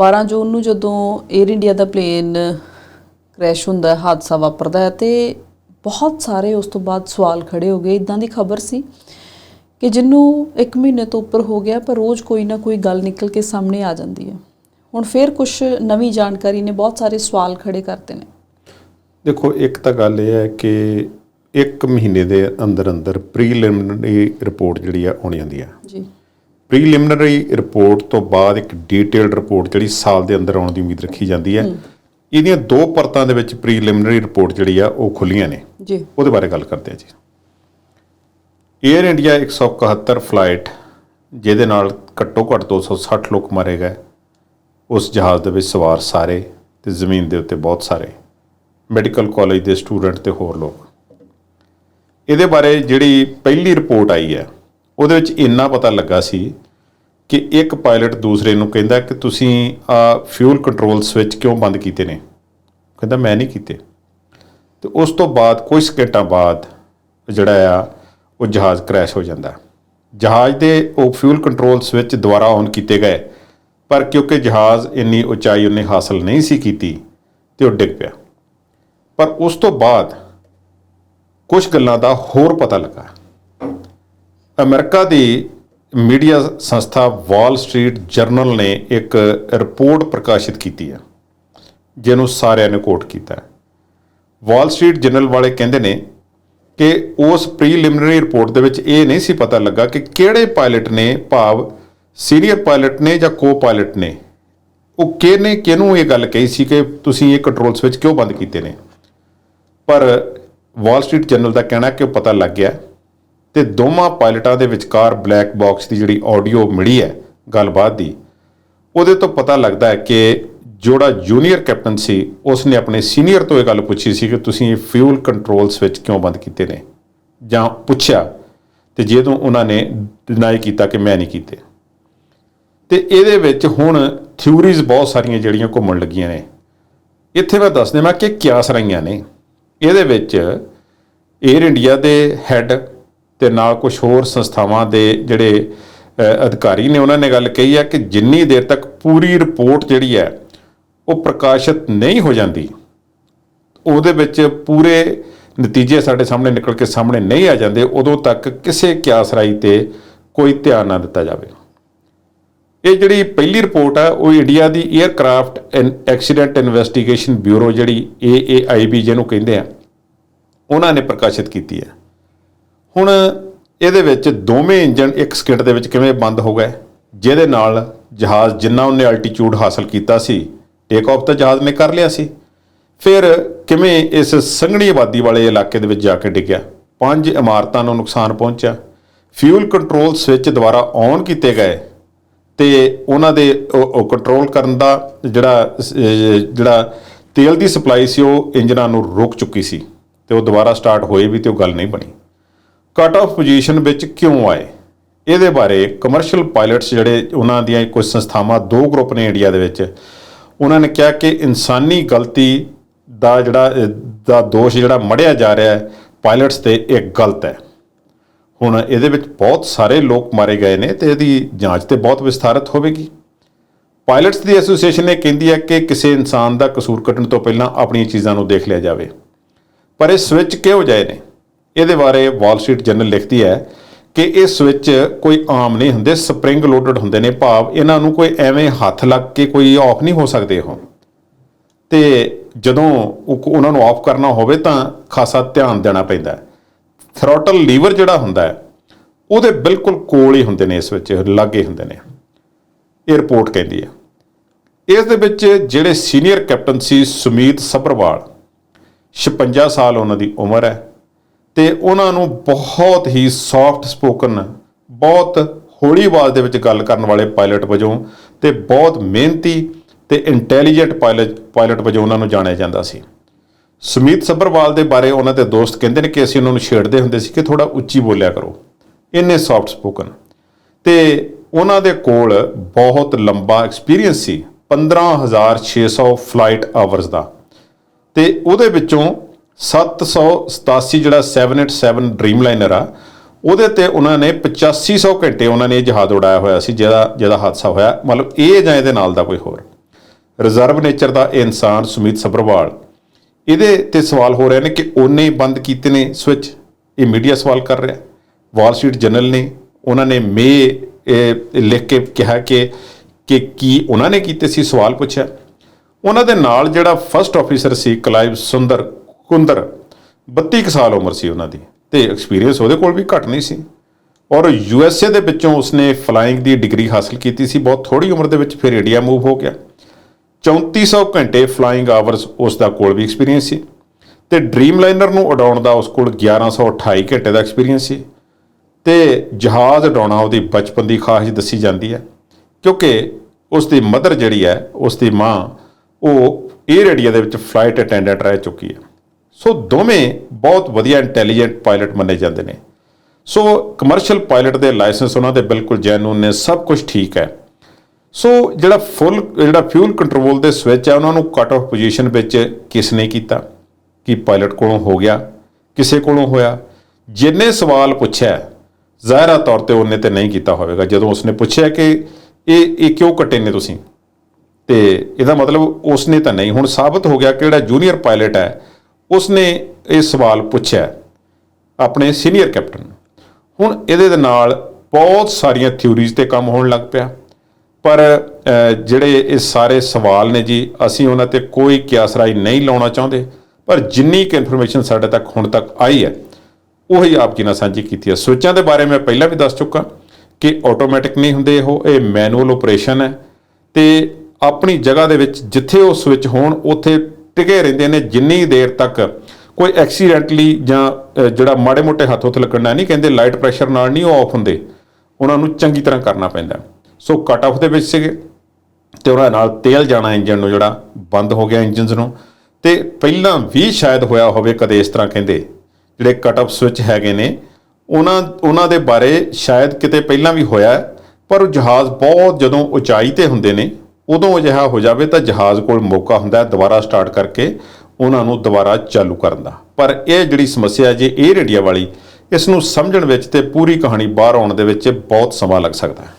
12 ਜੂਨ ਨੂੰ ਜਦੋਂ 에ਅਰ ਇੰਡੀਆ ਦਾ ਪਲੇਨ ਕ੍ਰੈਸ਼ ਹੁੰਦਾ ਹੈ ਹਾਦਸਾ ਵਾਪਰਦਾ ਹੈ ਤੇ ਬਹੁਤ ਸਾਰੇ ਉਸ ਤੋਂ ਬਾਅਦ ਸਵਾਲ ਖੜੇ ਹੋ ਗਏ। ਇਦਾਂ ਦੀ ਖਬਰ ਸੀ ਕਿ ਜਿਹਨੂੰ 1 ਮਹੀਨੇ ਤੋਂ ਉੱਪਰ ਹੋ ਗਿਆ ਪਰ ਰੋਜ਼ ਕੋਈ ਨਾ ਕੋਈ ਗੱਲ ਨਿਕਲ ਕੇ ਸਾਹਮਣੇ ਆ ਜਾਂਦੀ ਹੈ। ਹੁਣ ਫੇਰ ਕੁਝ ਨਵੀਂ ਜਾਣਕਾਰੀ ਨੇ ਬਹੁਤ ਸਾਰੇ ਸਵਾਲ ਖੜੇ ਕਰਤੇ ਨੇ। ਦੇਖੋ ਇੱਕ ਤਾਂ ਗੱਲ ਇਹ ਹੈ ਕਿ ਇੱਕ ਮਹੀਨੇ ਦੇ ਅੰਦਰ ਅੰਦਰ ਪ੍ਰੀਲਿਮਿਨਰੀ ਰਿਪੋਰਟ ਜਿਹੜੀ ਆ ਆਉਣੀ ਜਾਂਦੀ ਹੈ। ਜੀ। ਪ੍ਰੀਲਿਮਿਨਰੀ ਰਿਪੋਰਟ ਤੋਂ ਬਾਅਦ ਇੱਕ ਡੀਟੇਲਡ ਰਿਪੋਰਟ ਜਿਹੜੀ ਸਾਲ ਦੇ ਅੰਦਰ ਆਉਣ ਦੀ ਉਮੀਦ ਰੱਖੀ ਜਾਂਦੀ ਹੈ। ਇਹਦੀਆਂ ਦੋ ਪਰਤਾਂ ਦੇ ਵਿੱਚ ਪ੍ਰੀਲਿਮਿਨਰੀ ਰਿਪੋਰਟ ਜਿਹੜੀ ਆ ਉਹ ਖੁੱਲੀਆਂ ਨੇ। ਜੀ। ਉਹਦੇ ਬਾਰੇ ਗੱਲ ਕਰਦੇ ਹਾਂ ਜੀ। 에ਅਰ ਇੰਡੀਆ 171 ਫਲਾਈਟ ਜਿਹਦੇ ਨਾਲ ਘੱਟੋ ਘੱਟ 260 ਲੋਕ ਮਾਰੇ ਗਏ। ਉਸ ਜਹਾਜ਼ ਦੇ ਵਿੱਚ ਸਵਾਰ ਸਾਰੇ ਤੇ ਜ਼ਮੀਨ ਦੇ ਉੱਤੇ ਬਹੁਤ ਸਾਰੇ ਮੈਡੀਕਲ ਕਾਲਜ ਦੇ ਸਟੂਡੈਂਟ ਤੇ ਹੋਰ ਲੋਕ। ਇਹਦੇ ਬਾਰੇ ਜਿਹੜੀ ਪਹਿਲੀ ਰਿਪੋਰਟ ਆਈ ਹੈ ਉਹਦੇ ਵਿੱਚ ਇੰਨਾ ਪਤਾ ਲੱਗਾ ਸੀ ਕਿ ਇੱਕ ਪਾਇਲਟ ਦੂਸਰੇ ਨੂੰ ਕਹਿੰਦਾ ਕਿ ਤੁਸੀਂ ਆ ਫਿਊਲ ਕੰਟਰੋਲ ਸਵਿਚ ਕਿਉਂ ਬੰਦ ਕੀਤੇ ਨੇ? ਕਹਿੰਦਾ, ਮੈਂ ਨਹੀਂ ਕੀਤੇ। ਤੇ ਉਸ ਤੋਂ ਬਾਅਦ ਕੁਝ ਸਕਿੰਟਾਂ ਬਾਅਦ ਜਿਹੜਾ ਆ, ਉਹ ਜਹਾਜ਼ ਕ੍ਰੈਸ਼ ਹੋ ਜਾਂਦਾ। ਜਹਾਜ਼ ਦੇ ਉਹ ਫਿਊਲ ਕੰਟਰੋਲ ਸਵਿਚ ਦੁਬਾਰਾ ਔਨ ਕੀਤੇ ਗਏ। ਪਰ ਕਿਉਂਕਿ ਜਹਾਜ਼ ਇੰਨੀ ਉਚਾਈ ਉਹਨੇ ਹਾਸਲ ਨਹੀਂ ਸੀ ਕੀਤੀ, ਤੇ ਉਹ ਡਿੱਗ ਪਿਆ। ਪਰ ਉਸ ਤੋਂ ਬਾਅਦ ਕੁਝ ਗੱਲਾਂ ਦਾ ਹੋਰ ਪਤਾ ਲੱਗਾ। ਅਮਰੀਕਾ ਦੀ ਮੀਡੀਆ ਸੰਸਥਾ ਵਾਲ ਸਟਰੀਟ ਜਰਨਲ ਨੇ ਇੱਕ ਰਿਪੋਰਟ ਪ੍ਰਕਾਸ਼ਿਤ ਕੀਤੀ ਹੈ, ਜਿਹਨੂੰ ਸਾਰਿਆਂ ਨੇ ਕੋਟ ਕੀਤਾ ਹੈ। ਵਾਲ ਸਟਰੀਟ ਜਰਨਲ ਵਾਲੇ ਕਹਿੰਦੇ ਨੇ ਕਿ ਉਸ ਪ੍ਰੀਲਿਮਿਨਰੀ ਰਿਪੋਰਟ ਦੇ ਵਿੱਚ ਇਹ ਨਹੀਂ ਸੀ ਪਤਾ ਲੱਗਾ ਕਿ ਕਿਹੜੇ ਪਾਇਲਟ ਨੇ, ਭਾਵ ਸੀਨੀਅਰ ਪਾਇਲਟ ਨੇ ਜਾਂ ਕੋ ਪਾਇਲਟ ਨੇ। ਉਹ ਕਿਹਨੇ, ਕਿਹਨੂੰ ਇਹ ਗੱਲ ਕਹੀ ਸੀ ਕਿ ਤੁਸੀਂ ਇਹ ਕੰਟਰੋਲ ਸਵਿਚ ਕਿਉਂ ਬੰਦ ਕੀਤੇ ਨੇ? ਪਰ ਵਾਲ ਸਟਰੀਟ ਜਰਨਲ ਦਾ ਕਹਿਣਾ ਕਿ ਉਹ ਪਤਾ ਲੱਗ ਗਿਆ। ਤੇ ਦੋਵਾਂ ਪਾਇਲਟਾਂ ਦੇ ਵਿਚਕਾਰ ਬਲੈਕ ਬਾਕਸ ਦੀ ਜਿਹੜੀ ਆਡੀਓ ਮਿਲੀ ਹੈ ਗੱਲਬਾਤ ਦੀ, ਉਹਦੇ ਤੋਂ ਪਤਾ ਲੱਗਦਾ ਹੈ ਕਿ ਜਿਹੜਾ ਜੂਨੀਅਰ ਕੈਪਟਨ ਸੀ ਉਸ ਨੇ ਆਪਣੇ ਸੀਨੀਅਰ ਤੋਂ ਇਹ ਗੱਲ ਪੁੱਛੀ ਸੀ ਕਿ ਤੁਸੀਂ ਫਿਊਲ ਕੰਟਰੋਲ ਸਵਿਚ ਕਿਉਂ ਬੰਦ ਕੀਤੇ ਨੇ? ਜਾਂ ਪੁੱਛਿਆ, ਤੇ ਜਦੋਂ ਉਹਨਾਂ ਨੇ ਡਿਨਾਈ ਕੀਤਾ ਕਿ ਮੈਂ ਨਹੀਂ ਕੀਤੇ। ਤੇ ਇਹਦੇ ਵਿੱਚ ਹੁਣ ਥਿਊਰੀਜ਼ ਬਹੁਤ ਸਾਰੀਆਂ ਜਿਹੜੀਆਂ ਘੁੰਮਣ ਲੱਗੀਆਂ ਨੇ। ਇੱਥੇ ਮੈਂ ਦੱਸ ਦੇਵਾਂ ਕਿ ਕਿਆਸ ਰਹੀਆਂ ਨੇ। ਇਹਦੇ ਵਿੱਚ 에ਅਰ ਇੰਡੀਆ ਦੇ ਹੈੱਡ ਤੇ ਨਾਲ ਕੁਝ ਹੋਰ ਸੰਸਥਾਵਾਂ ਦੇ ਜਿਹੜੇ ਅਧਿਕਾਰੀ ਨੇ ਉਹਨਾਂ ਨੇ ਗੱਲ ਕਹੀ ਹੈ ਕਿ ਜਿੰਨੀ ਦੇਰ ਤੱਕ ਪੂਰੀ ਰਿਪੋਰਟ ਜਿਹੜੀ ਹੈ ਉਹ ਪ੍ਰਕਾਸ਼ਿਤ ਨਹੀਂ ਹੋ ਜਾਂਦੀ, ਉਹਦੇ ਵਿੱਚ ਪੂਰੇ ਨਤੀਜੇ ਸਾਡੇ ਸਾਹਮਣੇ ਨਿਕਲ ਕੇ ਸਾਹਮਣੇ ਨਹੀਂ ਆ ਜਾਂਦੇ, ਉਦੋਂ ਤੱਕ ਕਿਸੇ ਕਿਆਸਰਾਈ ਤੇ ਕੋਈ ਧਿਆਨ ਨਾ ਦਿੱਤਾ ਜਾਵੇ। ਇਹ ਜਿਹੜੀ ਪਹਿਲੀ ਰਿਪੋਰਟ ਹੈ, ਉਹ ਇੰਡੀਆ ਦੀ 에ਅਰਕ੍ਰਾਫਟ ਐਕਸੀਡੈਂਟ ਇਨਵੈਸਟੀਗੇਸ਼ਨ ਬਿਊਰੋ ਜਿਹੜੀ AAIB ਜਿਹਨੂੰ ਕਹਿੰਦੇ ਆ, ਉਹਨਾਂ ਨੇ ਪ੍ਰਕਾਸ਼ਿਤ ਕੀਤੀ ਹੈ। ਹੁਣ ਇਹਦੇ ਵਿੱਚ ਦੋਵੇਂ ਇੰਜਨ ਇੱਕ ਸਕਿੰਟ ਦੇ ਵਿੱਚ ਕਿਵੇਂ ਬੰਦ ਹੋ ਗਏ? ਜਿਹਦੇ ਨਾਲ ਜਹਾਜ਼ ਜਿੰਨਾ ਉਹਨੇ ਅਲਟੀਟਿਊਡ ਹਾਸਲ ਕੀਤਾ ਸੀ ਟੇਕ ਆਫ ਤਾਂ ਜਹਾਜ਼ ਨੇ ਕਰ ਲਿਆ ਸੀ। ਫਿਰ ਕਿਵੇਂ ਇਸ ਸੰਘਣੀ ਆਬਾਦੀ ਵਾਲੇ ਇਲਾਕੇ ਦੇ ਵਿੱਚ ਜਾ ਕੇ ਡਿੱਗਿਆ? ਪੰਜ ਇਮਾਰਤਾਂ ਨੂੰ ਨੁਕਸਾਨ ਪਹੁੰਚਿਆ। ਫਿਊਲ ਕੰਟਰੋਲ ਸਵਿਚ ਦੁਆਰਾ ਔਨ ਕੀਤੇ ਗਏ ਤੇ ਉਹਨਾਂ ਦੇ ਕੰਟਰੋਲ ਕਰਨ ਦਾ ਜਿਹੜਾ ਜਿਹੜਾ ਤੇਲ ਦੀ ਸਪਲਾਈ ਸੀ, ਉਹ ਇੰਜਨਾਂ ਨੂੰ ਰੋਕ ਚੁੱਕੀ ਸੀ ਤੇ ਉਹ ਦੁਬਾਰਾ ਸਟਾਰਟ ਹੋਏ ਵੀ ਤੇ ਉਹ ਗੱਲ ਨਹੀਂ ਬਣੀ। ਕੱਟ ਆਫ ਪੋਜੀਸ਼ਨ ਵਿੱਚ ਕਿਉਂ ਆਏ? ਇਹਦੇ ਬਾਰੇ ਕਮਰਸ਼ੀਅਲ ਪਾਇਲਟਸ ਜਿਹੜੇ ਉਹਨਾਂ ਦੀਆਂ ਕੁਝ ਸੰਸਥਾਵਾਂ, ਦੋ ਗਰੁੱਪ ਨੇ ਇੰਡੀਆ ਦੇ ਵਿੱਚ, ਉਹਨਾਂ ਨੇ ਕਿਹਾ ਕਿ ਇਨਸਾਨੀ ਗਲਤੀ ਦਾ ਜਿਹੜਾ ਦਾ ਦੋਸ਼ ਜਿਹੜਾ ਮੜਿਆ ਜਾ ਰਿਹਾ ਹੈ ਪਾਇਲਟਸ ਤੇ ਇਹ ਗਲਤ ਹੈ। ਹੁਣ ਇਹਦੇ ਵਿੱਚ ਬਹੁਤ ਸਾਰੇ ਲੋਕ ਮਾਰੇ ਗਏ ਨੇ ਤੇ ਇਹਦੀ ਜਾਂਚ ਤੇ ਬਹੁਤ ਵਿਸਥਾਰਤ ਹੋਵੇਗੀ। ਪਾਇਲਟਸ ਦੀ ਐਸੋਸੀਏਸ਼ਨ ਨੇ ਕਹਿੰਦੀ ਹੈ ਕਿ ਕਿਸੇ ਇਨਸਾਨ ਦਾ ਕਸੂਰ ਕੱਢਣ ਤੋਂ ਪਹਿਲਾਂ ਆਪਣੀਆਂ ਚੀਜ਼ਾਂ ਨੂੰ ਦੇਖ ਲਿਆ ਜਾਵੇ। ਪਰ ਇਹ ਸਵਿਚ ਕਿਹੋ ਜਿਹੇ ਨੇ? ਇਹਦੇ ਬਾਰੇ ਵਾਲ ਸਟਰੀਟ ਜਰਨਲ ਲਿਖਦੀ ਹੈ ਕਿ ਇਹ ਸਵਿਚ ਕੋਈ ਆਮ ਨਹੀਂ ਹੁੰਦੇ ਸਪਰਿੰਗ ਲੋਡਡ ਹੁੰਦੇ ਨੇ ਭਾਵ ਇਹਨਾਂ ਨੂੰ ਕੋਈ ਐਵੇਂ ਹੱਥ ਲੱਗ ਕੇ ਕੋਈ ਆਫ ਨਹੀਂ ਹੋ ਸਕਦੇ ਉਹ। ਤੇ ਜਦੋਂ ਉਹਨਾਂ ਨੂੰ ਆਫ ਕਰਨਾ ਹੋਵੇ ਤਾਂ ਖਾਸਾ ਧਿਆਨ ਦੇਣਾ ਪੈਂਦਾ ਹੈ। ਥ੍ਰੋਟਲ ਲੀਵਰ ਜਿਹੜਾ ਹੁੰਦਾ ਹੈ, ਉਹਦੇ ਬਿਲਕੁਲ ਕੋਲ ਹੀ ਹੁੰਦੇ ਨੇ ਇਸ ਵਿੱਚ, ਲਾਗੇ ਹੁੰਦੇ ਨੇ। ਇਹ ਰਿਪੋਰਟ ਕਹਿੰਦੀ ਹੈ। ਇਸ ਦੇ ਵਿੱਚ ਜਿਹੜੇ ਸੀਨੀਅਰ ਕੈਪਟਨ ਸੀ ਸੁਮੀਤ ਸੱਭਰਵਾਲ 56 ਸਾਲ ਉਹਨਾਂ ਦੀ ਉਮਰ ਹੈ। ਤੇ ਉਹਨਾਂ ਨੂੰ ਬਹੁਤ ਹੀ ਸੌਫਟ ਸਪੋਕਨ ਬਹੁਤ ਹੌਲੀ ਆਵਾਜ਼ ਦੇ ਵਿੱਚ ਗੱਲ ਕਰਨ ਵਾਲੇ ਪਾਇਲਟ ਵਜੋਂ ਤੇ ਬਹੁਤ ਮਿਹਨਤੀ ਤੇ ਇੰਟੈਲੀਜੈਂਟ ਪਾਇਲਟ ਪਾਇਲਟ ਵਜੋਂ ਉਹਨਾਂ ਨੂੰ ਜਾਣਿਆ ਜਾਂਦਾ ਸੀ। ਸੁਮੀਤ ਸੱਭਰਵਾਲ ਦੇ ਬਾਰੇ ਉਹਨਾਂ ਦੇ ਦੋਸਤ ਕਹਿੰਦੇ ਨੇ ਕਿ ਅਸੀਂ ਉਹਨਾਂ ਨੂੰ ਛੇੜਦੇ ਹੁੰਦੇ ਸੀ ਕਿ ਥੋੜਾ ਉੱਚੀ ਬੋਲਿਆ ਕਰੋ। ਇੰਨੇ ਸੌਫਟ ਸਪੋਕਨ ਤੇ ਉਹਨਾਂ ਦੇ ਕੋਲ ਬਹੁਤ ਲੰਬਾ ਐਕਸਪੀਰੀਅੰਸ ਸੀ 15600 ਫਲਾਈਟ ਆਵਰਸ ਦਾ। ਤੇ ਉਹਦੇ ਵਿੱਚੋਂ 787 ਜਿਹੜਾ 787 ਡ੍ਰੀਮਲਾਈਨਰ ਆ, ਉਹਦੇ ਤੇ ਉਹਨਾਂ ਨੇ 8500 ਘੰਟੇ ਉਹਨਾਂ ਨੇ ਇਹ ਜਹਾਜ਼ ਉਡਾਇਆ ਹੋਇਆ ਸੀ ਜਿਹਦਾ ਜਿਹਦਾ ਹਾਦਸਾ ਹੋਇਆ। ਮਤਲਬ ਇਹ ਜਾਂ ਇਹਦੇ ਨਾਲ ਦਾ ਕੋਈ ਹੋਰ। ਰਿਜ਼ਰਵ ਨੇਚਰ ਦਾ ਇਹ ਇਨਸਾਨ ਸੁਮੀਤ ਸਬਰਵਾਲ ਇਹਦੇ ਤੇ ਸਵਾਲ ਹੋ ਰਹੇ ਨੇ ਕਿ ਉਹਨੇ ਹੀ ਬੰਦ ਕੀਤੇ ਨੇ ਸਵਿਚ ਇਹ ਮੀਡੀਆ ਸਵਾਲ ਕਰ ਰਿਹਾ। ਵਾਲ ਸਟਰੀਟ ਜਰਨਲ ਨੇ ਉਹਨਾਂ ਨੇ ਮੇ ਲਿਖ ਕੇ ਕਿਹਾ ਕਿ ਕਿ ਕੀ ਉਹਨਾਂ ਨੇ ਕੀਤੇ ਸੀ ਸਵਾਲ ਪੁੱਛਿਆ। ਉਹਨਾਂ ਦੇ ਨਾਲ ਜਿਹੜਾ ਫਸਟ ਆਫੀਸਰ ਸੀ ਕਲਾਈਵ ਸੁੰਦਰ ਕੁੰਦਰ 32 ਕੁ ਸਾਲ ਉਮਰ ਸੀ ਉਹਨਾਂ ਦੀ ਤੇ ਐਕਸਪੀਰੀਅੰਸ ਉਹਦੇ ਕੋਲ ਵੀ ਘੱਟ ਨਹੀਂ ਸੀ। ਔਰ ਯੂ ਐਸ ਏ ਦੇ ਵਿੱਚੋਂ ਉਸਨੇ ਫਲਾਈਂਗ ਦੀ ਡਿਗਰੀ ਹਾਸਲ ਕੀਤੀ ਸੀ, ਬਹੁਤ ਥੋੜੀ ਉਮਰ ਦੇ ਵਿੱਚ ਫਿਰ ਇੰਡੀਆ ਮੂਵ ਹੋ ਗਿਆ। 3400 ਘੰਟੇ ਫਲਾਈਂਗ ਆਵਰਸ ਉਸ ਦਾ ਕੋਲ ਵੀ ਐਕਸਪੀਰੀਅੰਸ ਸੀ ਤੇ ਡ੍ਰੀਮ ਲਾਈਨਰ ਨੂੰ ਉਡਾਉਣ ਦਾ ਉਸ ਕੋਲ 1128 ਘੰਟੇ ਦਾ ਐਕਸਪੀਰੀਅੰਸ ਸੀ ਤੇ ਜਹਾਜ਼ ਉਡਾਉਣਾ ਉਹਦੀ ਬਚਪਨ ਦੀ ਖਾਹਿਸ਼ ਦੱਸੀ ਜਾਂਦੀ ਹੈ, ਕਿਉਂਕਿ ਉਸ ਦੀ ਮਦਰ ਜਿਹੜੀ ਹੈ ਉਸ ਦੀ ਮਾਂ, ਉਹ 에ਅਰ ਇੰਡੀਆ ਦੇ ਵਿੱਚ ਫਲਾਈਟ ਅਟੈਂਡੈਂਟ ਰਹਿ ਚੁੱਕੀ ਹੈ। ਸੋ ਦੋਵੇਂ ਬਹੁਤ ਵਧੀਆ ਇੰਟੈਲੀਜੈਂਟ ਪਾਇਲਟ ਮੰਨੇ ਜਾਂਦੇ ਨੇ। ਸੋ ਕਮਰਸ਼ੀਅਲ ਪਾਇਲਟ ਦੇ ਲਾਇਸੈਂਸ ਉਹਨਾਂ ਦੇ ਬਿਲਕੁਲ ਜੈਨੂਨ ਨੇ, ਸਭ ਕੁਝ ਠੀਕ ਹੈ। ਸੋ ਜਿਹੜਾ ਫੁੱਲ ਜਿਹੜਾ ਫਿਊਲ ਕੰਟਰੋਲ ਦੇ ਸਵਿਚ ਹੈ ਉਹਨਾਂ ਨੂੰ ਕਟ ਆਫ ਪੋਜੀਸ਼ਨ ਵਿੱਚ ਕਿਸ ਨੇ ਕੀਤਾ? ਕਿ ਪਾਇਲਟ ਕੋਲੋਂ ਹੋ ਗਿਆ, ਕਿਸੇ ਕੋਲੋਂ ਹੋਇਆ? ਜਿੰਨੇ ਸਵਾਲ ਪੁੱਛਿਆ, ਜ਼ਾਹਿਰਾ ਤੌਰ ਤੇ ਉਹਨੇ ਤੇ ਨਹੀਂ ਕੀਤਾ ਹੋਵੇਗਾ। ਜਦੋਂ ਉਸਨੇ ਪੁੱਛਿਆ ਕਿ ਇਹ ਇਹ ਕਿਉਂ ਕੱਟੇ ਨੇ ਤੁਸੀਂ? ਤੇ ਇਹਦਾ ਮਤਲਬ ਉਸਨੇ ਤਾਂ ਨਹੀਂ। ਹੁਣ ਸਾਬਤ ਹੋ ਗਿਆ ਕਿ ਜਿਹੜਾ ਜੂਨੀਅਰ ਪਾਇਲਟ ਹੈ ਉਸਨੇ ਇਹ ਸਵਾਲ ਪੁੱਛਿਆ ਆਪਣੇ ਸੀਨੀਅਰ ਕੈਪਟਨ ਨੂੰ। ਹੁਣ ਇਹਦੇ ਦੇ ਨਾਲ ਬਹੁਤ ਸਾਰੀਆਂ ਥਿਊਰੀਜ਼ ਤੇ ਕੰਮ ਹੋਣ ਲੱਗ ਪਿਆ। ਪਰ ਜਿਹੜੇ ਇਹ ਸਾਰੇ ਸਵਾਲ ਨੇ ਜੀ, ਅਸੀਂ ਉਹਨਾਂ ਤੇ ਕੋਈ ਕਿਆਸਰਾਈ ਨਹੀਂ ਲਾਉਣਾ ਚਾਹੁੰਦੇ। ਪਰ ਜਿੰਨੀ ਕਿ ਇਨਫੋਰਮੇਸ਼ਨ ਸਾਡੇ ਤੱਕ ਹੁਣ ਤੱਕ ਆਈ ਹੈ, ਉਹੀ ਆਪ ਜੀ ਨਾਲ ਸਾਂਝੀ ਕੀਤੀ ਹੈ। ਸਵਿੱਚਾਂ ਦੇ ਬਾਰੇ ਮੈਂ ਪਹਿਲਾਂ ਵੀ ਦੱਸ ਚੁੱਕਾ ਕਿ ਆਟੋਮੈਟਿਕ ਨਹੀਂ ਹੁੰਦੇ ਉਹ, ਇਹ ਮੈਨੂਅਲ ਆਪਰੇਸ਼ਨ ਹੈ। ਤੇ ਆਪਣੀ ਜਗ੍ਹਾ ਦੇ ਵਿੱਚ ਜਿੱਥੇ ਉਹ ਸਵਿਚ ਹੋਣ, ਉੱਥੇ ਟਿਕੇ ਰਹਿੰਦੇ ਨੇ ਜਿੰਨੀ ਦੇਰ ਤੱਕ ਕੋਈ ਐਕਸੀਡੈਂਟਲੀ ਜਾਂ ਜਿਹੜਾ ਮਾੜੇ ਮੋਟੇ ਹੱਥ ਉੱਥੇ ਲੱਗਣਾ ਨਹੀਂ, ਕਹਿੰਦੇ ਲਾਈਟ ਪ੍ਰੈਸ਼ਰ ਨਾਲ ਨਹੀਂ ਉਹ ਆਫ ਹੁੰਦੇ। ਉਹਨਾਂ ਨੂੰ ਚੰਗੀ ਤਰ੍ਹਾਂ ਕਰਨਾ ਪੈਂਦਾ। ਸੋ ਕਟ ਆਫ ਦੇ ਵਿੱਚ ਸੀਗੇ ਤੇ ਉਹਨਾਂ ਨਾਲ ਤੇਲ ਜਾਣਾ ਇੰਜਨ ਨੂੰ ਜਿਹੜਾ ਬੰਦ ਹੋ ਗਿਆ ਇੰਜਨਸ ਨੂੰ। ਤੇ ਪਹਿਲਾਂ ਵੀ ਸ਼ਾਇਦ ਹੋਇਆ ਹੋਵੇ ਕਦੇ ਇਸ ਤਰ੍ਹਾਂ ਕਹਿੰਦੇ, ਜਿਹੜੇ ਕਟ ਆਫ ਸਵਿਚ ਹੈਗੇ ਨੇ, ਉਹਨਾਂ ਉਹਨਾਂ ਦੇ ਬਾਰੇ ਸ਼ਾਇਦ ਕਿਤੇ ਪਹਿਲਾਂ ਵੀ ਹੋਇਆ, ਪਰ ਉਹ ਜਹਾਜ਼ ਬਹੁਤ ਜਦੋਂ ਉਚਾਈ ਤੇ ਹੁੰਦੇ ਨੇ ਉਦੋਂ ਅਜਿਹਾ ਹੋ ਜਾਵੇ ਤਾਂ ਜਹਾਜ਼ ਕੋਲ ਮੌਕਾ ਹੁੰਦਾ ਹੈ ਦੁਬਾਰਾ ਸਟਾਰਟ ਕਰਕੇ ਉਹਨਾਂ ਨੂੰ ਦੁਬਾਰਾ ਚਾਲੂ ਕਰਨ ਦਾ। ਪਰ ਇਹ ਜਿਹੜੀ ਸਮੱਸਿਆ ਜੇ 에ਅਰ ਇੰਡੀਆ ਵਾਲੀ, ਇਸ ਨੂੰ ਸਮਝਣ ਵਿੱਚ ਤੇ ਪੂਰੀ ਕਹਾਣੀ ਬਾਹਰ ਆਉਣ ਦੇ ਵਿੱਚ ਬਹੁਤ ਸਮਾਂ ਲੱਗ ਸਕਦਾ ਹੈ।